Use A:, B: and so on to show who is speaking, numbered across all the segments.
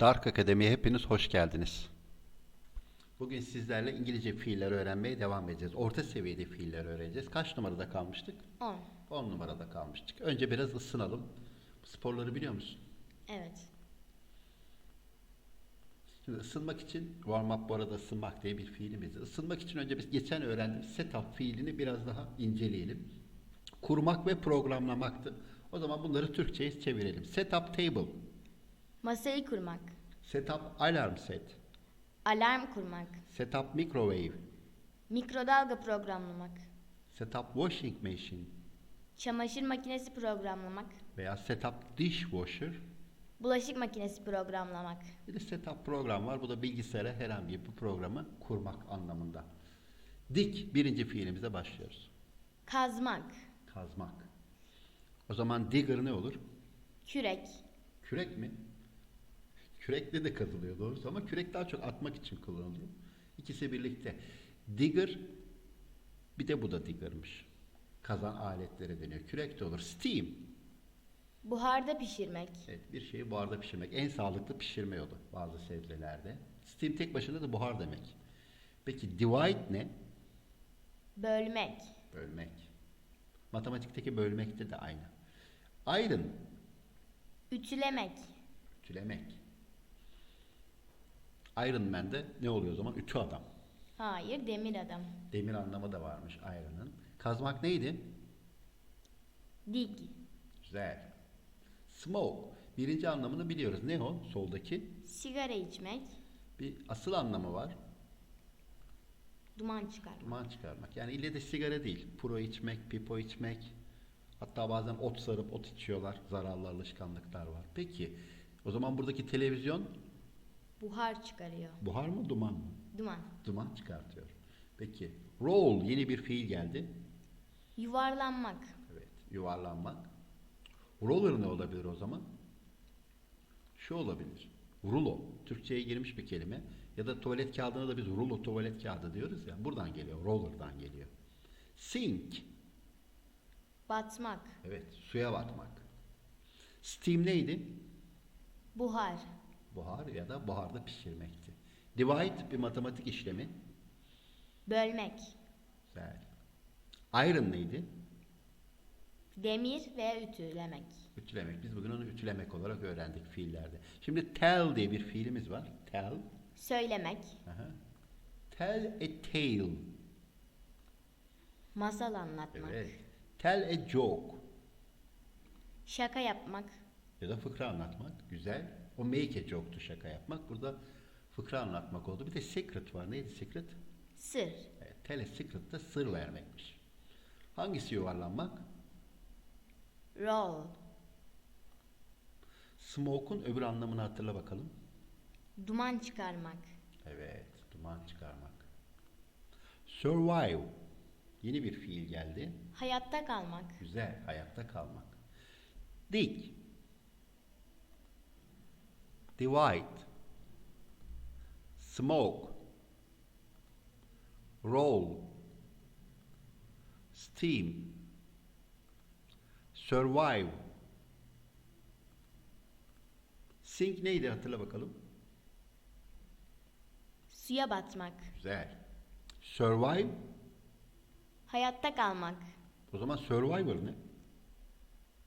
A: Dark Akademi'ye hepiniz hoş geldiniz. Bugün sizlerle İngilizce fiiller öğrenmeye devam edeceğiz. Orta seviyede fiiller öğreneceğiz. Kaç numarada kalmıştık?
B: 10.
A: 10 numarada kalmıştık. Önce biraz ısınalım. Sporları biliyor musun?
B: Evet.
A: Şimdi ısınmak için, warm up bu arada ısınmak diye bir fiilimiz. Isınmak için önce biz geçen öğrendiğimiz setup fiilini biraz daha inceleyelim. Kurmak ve programlamaktı. O zaman bunları Türkçe'ye çevirelim. Setup table,
B: Masayı kurmak.
A: setup alarm set,
B: Alarm kurmak.
A: setup microwave,
B: Mikrodalga programlamak.
A: setup washing machine
B: Çamaşır makinesi programlamak.
A: veya setup dishwasher.
B: Bulaşık makinesi programlamak.
A: Bir de setup program var. Bu da bilgisayara herhangi bir programı kurmak anlamında. Dik birinci fiilimize başlıyoruz.
B: Kazmak.
A: Kazmak. O zaman digger ne olur?
B: Kürek.
A: Kürek mi? Kürekle de kazılıyor doğrusu ama kürek daha çok atmak için kullanılıyor. İkisi birlikte. Digger bir de bu da digger'mış. Kazan aletleri deniyor. Kürek de olur. Steam.
B: Buharda pişirmek.
A: Evet, bir şeyi buharda pişirmek. En sağlıklı pişirme yolu bazı sebzelerde. Steam tek başına da buhar demek. Peki divide ne?
B: Bölmek.
A: Bölmek. Matematikteki bölmekte de aynı. Iron,
B: Ütülemek.
A: ütülemek. Iron Man'de ne oluyor o zaman? Ütü adam.
B: Hayır, demir adam.
A: Demir anlamı da varmış Iron'ın. Kazmak neydi?
B: Dig.
A: Güzel. Smoke. Birinci anlamını biliyoruz. Ne o? Soldaki.
B: Sigara içmek.
A: Bir asıl anlamı var.
B: Duman çıkarmak.
A: Duman çıkarmak. Yani ille de sigara değil. Puro içmek, pipo içmek. Hatta bazen ot sarıp ot içiyorlar. Zararlı alışkanlıklar var. Peki o zaman buradaki televizyon
B: Buhar çıkarıyor.
A: buhar mı duman mı?
B: Duman.
A: Duman çıkartıyor. Peki roll yeni bir fiil geldi.
B: Yuvarlanmak.
A: Evet yuvarlanmak. Roller ne olabilir o zaman? Şu olabilir. Rulo. Türkçe'ye girmiş bir kelime. Ya da tuvalet kağıdına da biz rulo tuvalet kağıdı diyoruz ya. Buradan geliyor. Roller'dan geliyor. Sink.
B: Batmak.
A: Evet, suya batmak. Steam neydi?
B: Buhar.
A: Buhar ya da buharda pişirmekti. Divide bir matematik işlemi.
B: Bölmek.
A: Güzel. Iron neydi?
B: Demir veya ütülemek.
A: Ütülemek. Biz bugün onu ütülemek olarak öğrendik fiillerde. Şimdi tell diye bir fiilimiz var. Tell.
B: Söylemek.
A: Aha. Tell a tale.
B: Masal anlatmak.
A: Evet. Tell a joke.
B: Şaka yapmak.
A: Ya da fıkra anlatmak. Güzel. O make joke'tu şaka yapmak. Burada fıkra anlatmak oldu. Bir de secret var. Neydi secret?
B: Sır.
A: Evet, tell a secret de sır vermekmiş. Hangisi yuvarlanmak?
B: Roll.
A: Smoke'un öbür anlamını hatırla bakalım.
B: Duman çıkarmak.
A: Evet, duman çıkarmak. Survive. Yeni bir fiil geldi.
B: Hayatta kalmak.
A: Güzel, hayatta kalmak. Dig. Divide. Smoke. Roll. Steam. Survive. Sink neydi hatırla bakalım.
B: Suya batmak.
A: Güzel. Survive.
B: Hayatta kalmak.
A: O zaman Survivor ne?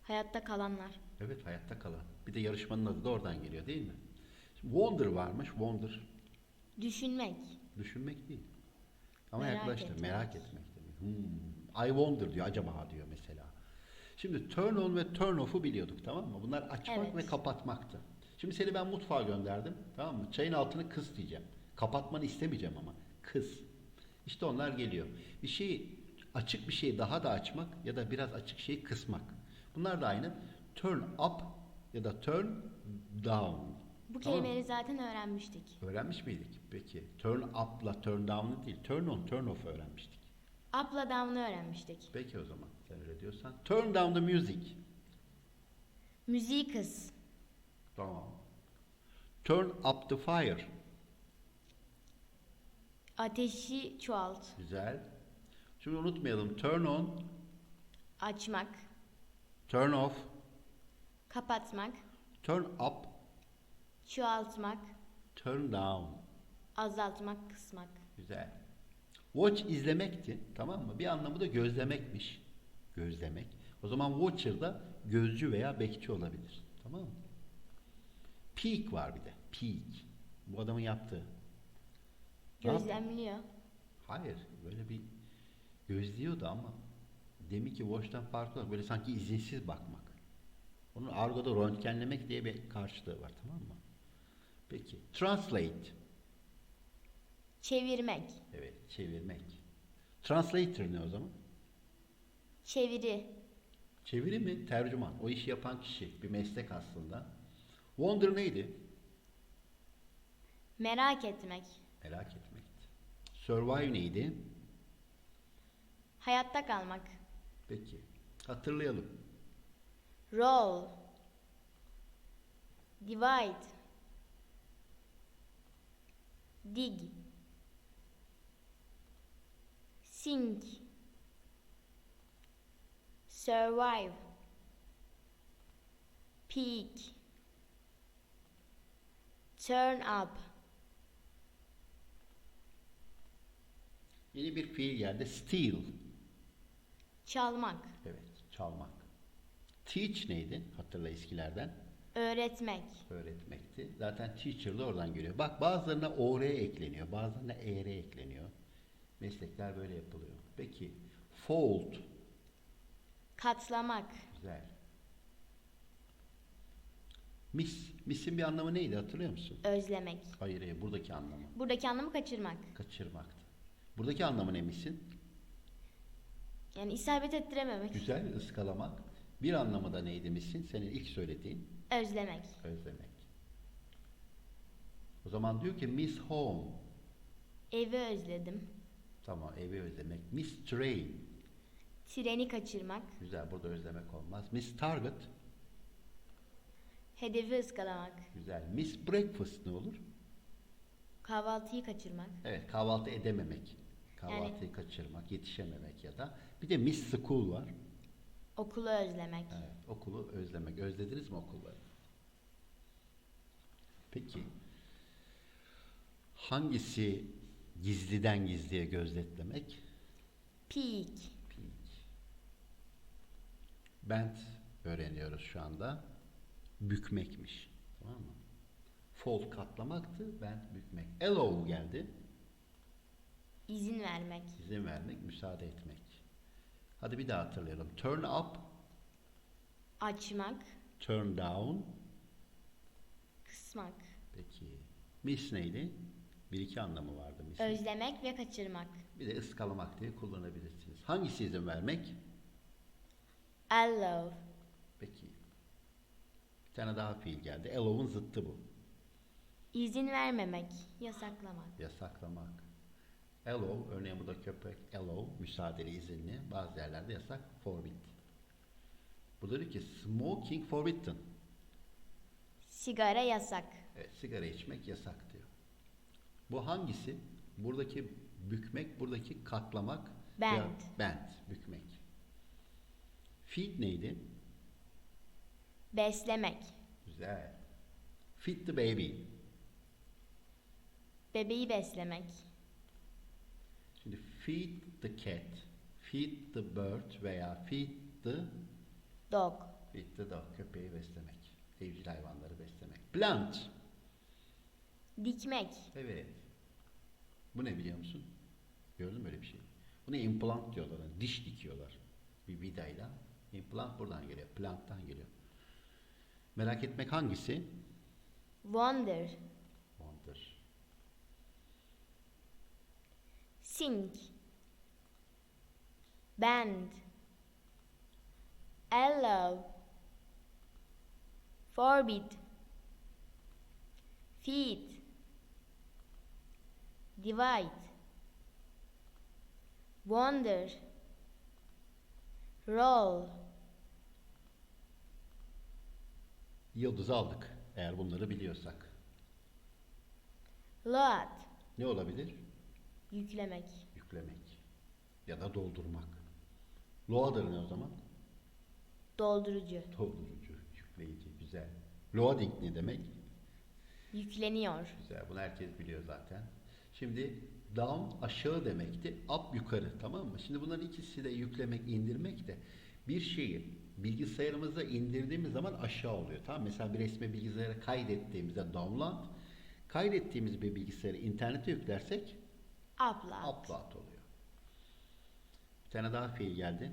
B: Hayatta kalanlar.
A: Evet hayatta kalan. Bir de yarışmanın adı da oradan geliyor değil mi? Şimdi wonder varmış. Wonder
B: Düşünmek.
A: düşünmek değil. Ama
B: Merak
A: yaklaştı.
B: etmek.
A: Merak etmek demek. Hmm, I wonder diyor. Acaba diyor mesela. Şimdi turn on ve turn off'u biliyorduk tamam mı? Bunlar açmak
B: Evet.
A: ve kapatmaktı. Şimdi seni ben mutfağa gönderdim. Tamam mı? Çayın altını kıs diyeceğim. Kapatmanı istemeyeceğim ama. Kıs. İşte onlar geliyor. Bir şeyi açık bir şeyi daha da açmak ya da biraz açık şeyi kısmak. Bunlar da aynı. Turn up ya da turn down.
B: Bu
A: Tamam
B: kelimeleri zaten öğrenmiştik.
A: Öğrenmiş miydik? Peki. Turn up'la turn down'ı değil. Turn on, turn off öğrenmiştik.
B: Up'la down'ı öğrenmiştik.
A: Peki o zaman. Sen öyle diyorsan. Turn down the music.
B: Müziği kıs.
A: Tamam. Turn up the fire.
B: Ateşi çoğalt.
A: Güzel. Şimdi unutmayalım. Turn on,
B: Açmak.
A: turn off,
B: Kapatmak.
A: turn up,
B: Çoğaltmak.
A: Turn down.
B: Azaltmak, kısmak.
A: Güzel. Watch izlemekti. Tamam mı? Bir anlamı da gözlemekmiş. Gözlemek. O zaman watcher da gözcü veya bekçi olabilir. Tamam mı? Peek var bir de. Peek. Bu adamın yaptığı.
B: Gözlemliyor.
A: Hayır. Böyle bir gözlüyordu ama demek ki watch'tan farklı böyle sanki izinsiz bakmak. Onun argoda röntgenlemek diye bir karşılığı var. Tamam mı? Peki. Translate.
B: Çevirmek.
A: Evet, çevirmek. Translator ne o zaman?
B: Çeviri.
A: Çeviri mi? Tercüman. O işi yapan kişi. Bir meslek aslında. Wonder neydi?
B: Merak etmek.
A: Merak etmekti. Survive neydi?
B: Hayatta kalmak.
A: Peki. Hatırlayalım.
B: Roll. Divide. Dig. Sink. Survive. Peak. Turn up.
A: Yeni bir fiil geldi. Steal.
B: Çalmak.
A: Evet, çalmak. Teach neydi? Hatırla eskilerden.
B: Öğretmek.
A: Öğretmekti. Zaten teacher da oradan geliyor. Bak bazılarına OR ekleniyor. Bazılarına ER ekleniyor. Meslekler böyle yapılıyor. Peki. Fold.
B: Katlamak.
A: Güzel. Miss. Miss'in bir anlamı neydi hatırlıyor musun?
B: Özlemek.
A: Hayır, hayır buradaki anlamı.
B: Buradaki anlamı kaçırmak.
A: Kaçırmaktı. Buradaki anlamı ne Miss'in?
B: Yani isabet ettirememek.
A: Güzel, ıskalamak. Bir anlamı da neydi Miss'in? Senin ilk söylediğin
B: Özlemek.
A: özlemek. O zaman diyor ki Miss Home.
B: Evi özledim.
A: Tamam, evi özlemek. Miss Train.
B: Treni kaçırmak.
A: Güzel, burada özlemek olmaz. Miss Target.
B: Hedefi ıskalamak.
A: Güzel. Miss Breakfast ne olur?
B: Kahvaltıyı kaçırmak.
A: Evet, kahvaltı edememek. Kahvaltıyı kaçırmak, yetişememek ya da. Bir de Miss School var.
B: Okulu özlemek.
A: Evet, okulu özlemek. Özlediniz mi okulları? Peki. Hangisi gizliden gizliye gözetlemek?
B: Peak.
A: Peak. Bent öğreniyoruz şu anda. Bükmekmiş. Tamam mı? Fold katlamaktı, bent bükmek. Allow geldi.
B: İzin vermek.
A: İzin vermek, müsaade etmek. Hadi bir daha hatırlayalım. Turn up,
B: Açmak.
A: turn down.
B: Kısmak.
A: Peki. Miss neydi? Bir iki anlamı vardı miss.
B: Özlemek ve kaçırmak.
A: Bir de ıskalamak diye kullanabilirsiniz. Hangisi izin vermek?
B: Allow.
A: Peki. Bir tane daha fiil geldi. Allow'un zıttı bu.
B: İzin vermemek. Yasaklamak.
A: Yasaklamak. Allow, örneğin burada köpek allow, müsaadeli, izinli. Bazı yerlerde yasak, forbid. Burada diyor ki smoking forbidden.
B: Sigara yasak.
A: Evet, sigara içmek yasak diyor. Bu hangisi? Buradaki bükmek, buradaki katlamak.
B: Bend.
A: Ya, bend, bükmek. Feed neydi?
B: Beslemek.
A: Güzel. Feed the baby.
B: Bebeği beslemek.
A: Feed the cat, feed the bird veya feed the
B: Dog.
A: feed the dog köpeği beslemek. Evcil hayvanları beslemek. Plant.
B: Dikmek.
A: Evet. Bu ne biliyor musun? Gördün mü böyle bir şey? Buna implant diyorlar. Yani diş dikiyorlar. Bir vidayla. Implant buradan geliyor. Planttan geliyor. Merak etmek hangisi?
B: Wonder.
A: Wonder.
B: Sink. Bend. Allow. Forbid. Feed. Divide. Wonder. Roll.
A: Yıldızı aldık. Eğer bunları biliyorsak.
B: Load.
A: Ne olabilir?
B: Yüklemek.
A: Yüklemek. Ya da doldurmak. Loader ne o zaman?
B: Doldurucu.
A: Doldurucu, yükleyici, güzel. Loading ne demek?
B: Yükleniyor.
A: Güzel. Bunu herkes biliyor zaten. Şimdi down aşağı demekti. Up yukarı. Tamam mı? Şimdi bunların ikisi de yüklemek, indirmek de bir şeyi bilgisayarımıza indirdiğimiz zaman aşağı oluyor. Tamam? Mesela bir resmi bilgisayara kaydettiğimizde download, kaydettiğimiz bir bilgisayarı internete yüklersek
B: Upload.
A: upload oluyor. Tane daha fiil geldi.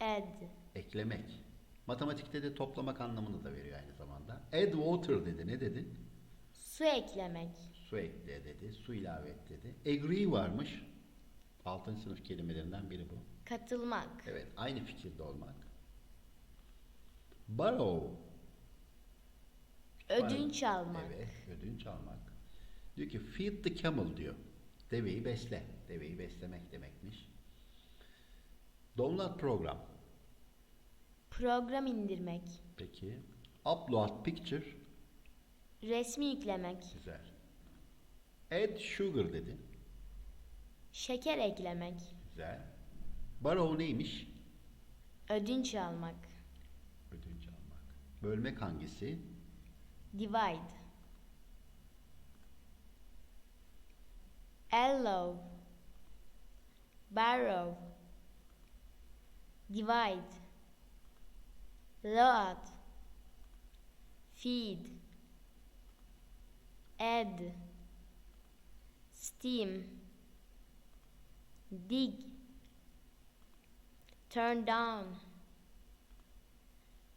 B: Add.
A: Eklemek. Matematikte de toplamak anlamını da veriyor aynı zamanda. Add water dedi. Ne dedi?
B: Su eklemek.
A: Su ekle dedi. Su ilave et dedi. Agree varmış. 6. sınıf kelimelerinden biri bu.
B: Katılmak.
A: Evet. Aynı fikirde olmak. Borrow.
B: Ödünç almak.
A: Evet. Ödünç almak. Diyor ki feed the camel diyor. Deveyi besle. Deveyi beslemek demekmiş. Download program.
B: Program indirmek.
A: Peki. Upload picture.
B: Resmi yüklemek.
A: Güzel. Add sugar dedi.
B: Şeker eklemek.
A: Güzel. Borrow neymiş?
B: Ödünç almak.
A: Ödünç almak. Bölmek hangisi?
B: Divide. Allow. Borrow. Divide. Load. Feed. Add. Steam. Dig. Turn down.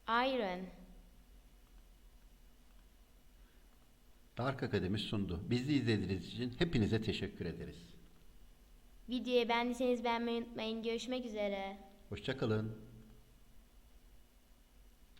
B: Iron.
A: Dark Akademi sundu. Bizi izlediğiniz için hepinize teşekkür ederiz.
B: Videoyu beğendiyseniz beğenmeyi unutmayın. Görüşmek üzere.
A: Hoşçakalın.